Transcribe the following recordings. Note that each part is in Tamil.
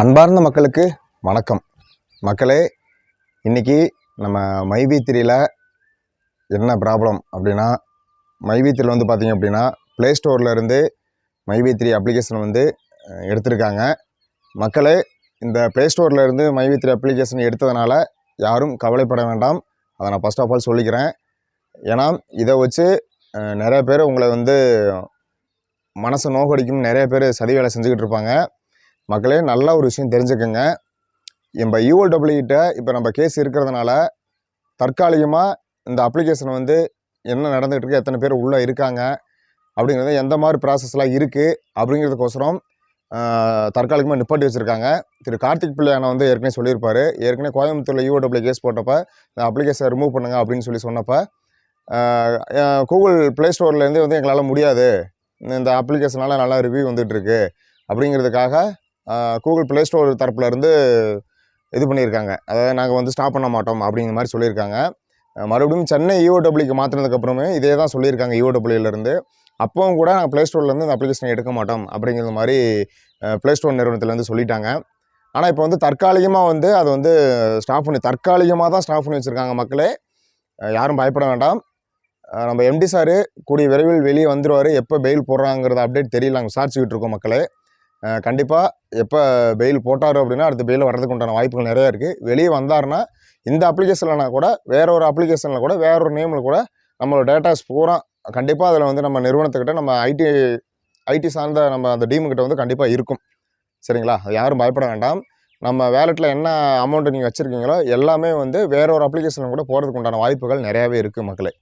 அன்பார்ந்த மக்களுக்கு வணக்கம். மக்களே இன்றைக்கி நம்ம மைவி த்ரீயில் என்ன ப்ராப்ளம் அப்படின்னா மைவி த்ரீல வந்து பார்த்திங்க அப்படின்னா ப்ளே ஸ்டோர்லேருந்து மைவி த்ரீ அப்ளிகேஷன் வந்து எடுத்திருக்காங்க. மக்களே இந்த ப்ளே இருந்து மைவி த்ரீ அப்ளிகேஷன் எடுத்ததுனால யாரும் கவலைப்பட வேண்டாம். அதை நான் ஃபஸ்ட் ஆஃப் ஆல் சொல்லிக்கிறேன். ஏன்னா இதை வச்சு நிறைய பேர் உங்களை வந்து மனசை நோக்கடிக்கும் நிறைய பேர் சதி வேலை செஞ்சுக்கிட்டு இருப்பாங்க. மக்களே நல்ல ஒரு விஷயம் தெரிஞ்சுக்கோங்க. நம்ம யூஎல்டபிள்யூகிட்ட இப்போ நம்ம கேஸ் இருக்கிறதுனால தற்காலிகமாக இந்த அப்ளிகேஷன் வந்து என்ன நடந்துகிட்டு இருக்குது எத்தனை பேர் உள்ளே இருக்காங்க அப்படிங்கிறது எந்த மாதிரி ப்ராசஸ்லாம் இருக்குது அப்படிங்கிறதுக்கோசரம் தற்காலிகமாக நிப்பாட்டி வச்சுருக்காங்க. திரு கார்த்திக் பிள்ளையான வந்து ஏற்கனவே சொல்லியிருப்பார். ஏற்கனவே கோயம்புத்தூரில் யூஓடபிள்யூ கேஸ் போட்டப்போ இந்த அப்ளிகேஷன் ரிமூவ் பண்ணுங்க அப்படின்னு சொல்லி சொன்னப்போ கூகுள் ப்ளே ஸ்டோர்லேருந்து வந்து எங்களால் முடியாது. இந்த அப்ளிகேஷனால் நல்லா ரிவ்யூ வந்துட்டுருக்கு அப்படிங்கிறதுக்காக கூகுள் ப்ளே ஸ்டோர் தரப்புலேருந்து இது பண்ணியிருக்காங்க. அதாவது நாங்கள் வந்து ஸ்டாப் பண்ண மாட்டோம் அப்படிங்கிற மாதிரி சொல்லியிருக்காங்க. மறுபடியும் சென்னை இஓடபிள்யூக்கு மாற்றினதுக்கப்புறமே இதே தான் சொல்லியிருக்காங்க இஓடபிள்யூலேருந்து அப்பவும் கூட நாங்கள் ப்ளே ஸ்டோர்லேருந்து இந்த அப்ளிகேஷனை எடுக்க மாட்டோம் அப்படிங்கிற மாதிரி ப்ளே ஸ்டோர் நிறுவனத்துலேருந்து சொல்லிட்டாங்க. ஆனால் இப்போ வந்து தற்காலிகமாக வந்து அது வந்து ஸ்டாப் பண்ணி தற்காலிகமாக தான் ஸ்டாப் பண்ணி வச்சுருக்காங்க மக்களே. யாரும் பயப்பட வேண்டாம். நம்ம எம்டி சார் கூடிய விரைவில் வெளியே வந்துடுவார் எப்போ பெயில் போடுறாங்கிறத அப்டேட் தெரியல நாங்கள் விசாரிச்சுக்கிட்டு இருக்கோம் மக்களே. கண்டிப்பாக எப்போ பெயில் போட்டார் அப்படின்னா அடுத்த பெயில் வர்றதுக்கு உண்டான வாய்ப்புகள் நிறையா இருக்குது வெளியே வந்தாருன்னா இந்த அப்ளிகேஷன்லனா கூட வேற ஒரு அப்ளிகேஷனில் கூட வேற ஒரு நேமில் கூட நம்மளோட டேட்டாஸ் பூரா கண்டிப்பாக அதில் வந்து நம்ம நிறுவனத்துக்கிட்ட நம்ம ஐடி ஐடி சார்ந்த நம்ம அந்த டீமுக்கிட்ட வந்து கண்டிப்பாக இருக்கும். சரிங்களா? அது யாரும் பயப்பட வேண்டாம். நம்ம வேலெட்டில் என்ன அமௌண்ட் நீங்கள் வச்சுருக்கீங்களோ எல்லாமே வந்து வேற ஒரு அப்ளிகேஷனில் கூட போகிறதுக்கு உண்டான வாய்ப்புகள் நிறையாவே இருக்குது மக்களே.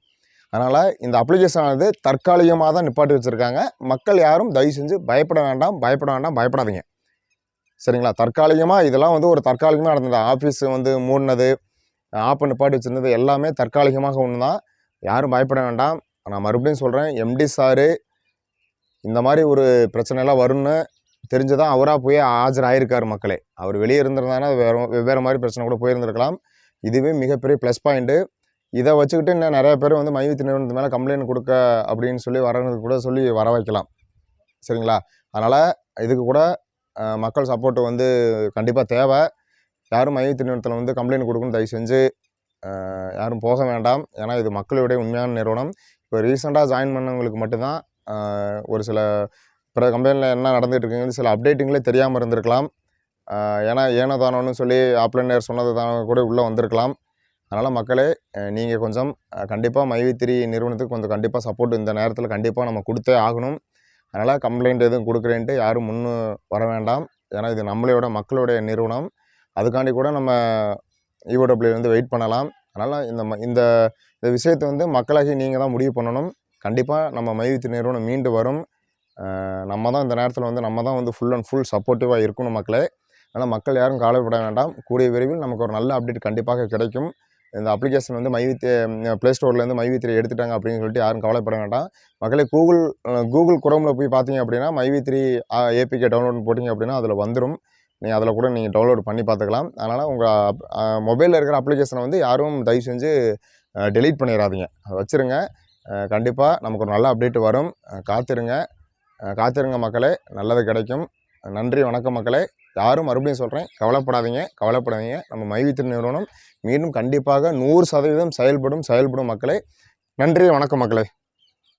அதனால் இந்த அப்ளிகேஷன் ஆனது தற்காலிகமாக தான் நிப்பாட்டி வச்சுருக்காங்க. மக்கள் யாரும் தயவு செஞ்சு பயப்பட வேண்டாம் பயப்பட வேண்டாம் பயப்படாதீங்க. சரிங்களா? தற்காலிகமாக இதெல்லாம் வந்து ஒரு தற்காலிகமாக நடந்தது? ஆஃபீஸ் வந்து மூடினது ஆப்பை நிப்பாட்டி வச்சுருந்தது எல்லாமே தற்காலிகமாக ஒன்று தான் யாரும் பயப்பட வேண்டாம். நான் மறுபடியும் சொல்கிறேன் எம்டி சாரு இந்த மாதிரி ஒரு பிரச்சனைலாம் வரும்னு தெரிஞ்சு தான் அவராக போய் ஆஜராயிருக்கார் மக்களே. அவர் வெளியே இருந்திருந்தாங்கன்னா வேறு வெவ்வேறு மாதிரி பிரச்சனை கூட போயிருந்திருக்கலாம். இதுவே மிகப்பெரிய ப்ளஸ் பாயிண்ட்டு இதை வச்சுக்கிட்டு இன்னும் நிறைய பேர் வந்து மைவித்து நிறுவனத்து மேலே கம்ப்ளைண்ட் கொடுக்க அப்படின்னு சொல்லி வரவங்களுக்கு கூட சொல்லி வர வைக்கலாம். சரிங்களா? அதனால் இதுக்கு கூட மக்கள் சப்போர்ட் வந்து கண்டிப்பாக தேவை. யாரும் மைவித்து நிறுவனத்தில் வந்து கம்ப்ளைண்ட் கொடுக்கணும். தயவு செஞ்சு யாரும் போக வேண்டாம். ஏன்னா இது மக்களுடைய உண்மையான நிறுவனம். இப்போ ரீசெண்டாக ஜாயின் பண்ணவங்களுக்கு மட்டும்தான் ஒரு சில பிற கம்பெனியில் என்ன நடந்துகிட்டு இருக்குங்கிறது சில அப்டேட்டிங்களே தெரியாமல் இருந்திருக்கலாம். ஏன்னா ஏனோ தானோன்னு சொல்லி ஆப்லைனர் சொன்னது தான் கூட உள்ளே வந்திருக்கலாம். அதனால் மக்களே நீங்கள் கொஞ்சம் கண்டிப்பாக மைவித்திரி நிறுவனத்துக்கு கொஞ்சம் கண்டிப்பாக சப்போர்ட் இந்த நேரத்தில் கண்டிப்பாக நம்ம கொடுத்தே ஆகணும். அதனால் கம்ப்ளைண்ட் எதுவும் கொடுக்குறேன்ட்டு யாரும் முன்னு வர வேண்டாம். ஏன்னா இது நம்மளோட மக்களுடைய நிறுவனம். அதுக்காண்டி கூட நம்ம இஓடபிள்யூலேருந்து வெயிட் பண்ணலாம். அதனால் இந்த ம- இந்த இந்த விஷயத்தை வந்து மக்களாகி நீங்கள் தான் முடிவு பண்ணணும். கண்டிப்பாக நம்ம மைவித்திரி நிறுவனம் மீண்டு வரும். நம்ம தான் இந்த நேரத்தில் வந்து நம்ம தான் வந்து ஃபுல் அண்ட் ஃபுல் சப்போர்ட்டிவாக இருக்கணும் மக்களே. அதனால் மக்கள் யாரும் கவலைப்பட வேண்டாம். கூடிய விரைவில் நமக்கு ஒரு நல்ல அப்டேட் கண்டிப்பாக கிடைக்கும். இந்த அப்ளிகேஷன் வந்து மைவித் ப்ளே ஸ்டோர்லேருந்து மைவித்ரி எடுத்துட்டாங்க அப்படின்னு சொல்லிட்டு யாரும் கவலைப்பட வேண்டாம். மக்களே கூகுள் கூகுள் குரோமில் போய் பார்த்தீங்க அப்படின்னா மைவித்ரி ஏபிகே டவுன்லோட் போட்டிங்க அப்படின்னா அதில் வந்துடும் நீங்கள் அதில் கூட நீங்கள் டவுன்லோட் பண்ணி பார்த்துக்கலாம். அதனால் உங்கள் மொபைலில் இருக்கிற அப்ளிகேஷனை வந்து யாரும் தயவு செஞ்சு டெலீட் பண்ணிடாதீங்க அதை வச்சுருங்க. கண்டிப்பாக நமக்கு ஒரு நல்ல அப்டேட் வரும். காத்திருங்க. காத்திருங்க மக்களே. நல்லது கிடைக்கும். நன்றி வணக்கம் மக்களே. யாரும் மறுபடியும் சொல்கிறேன் கவலைப்படாதீங்க கவலைப்படாதீங்க. நம்ம மைவித்திர நிறுவனம் மீண்டும் கண்டிப்பாக நூறு சதவீதம் செயல்படும் செயல்படும் மக்களே. நன்றி வணக்கம் மக்களே.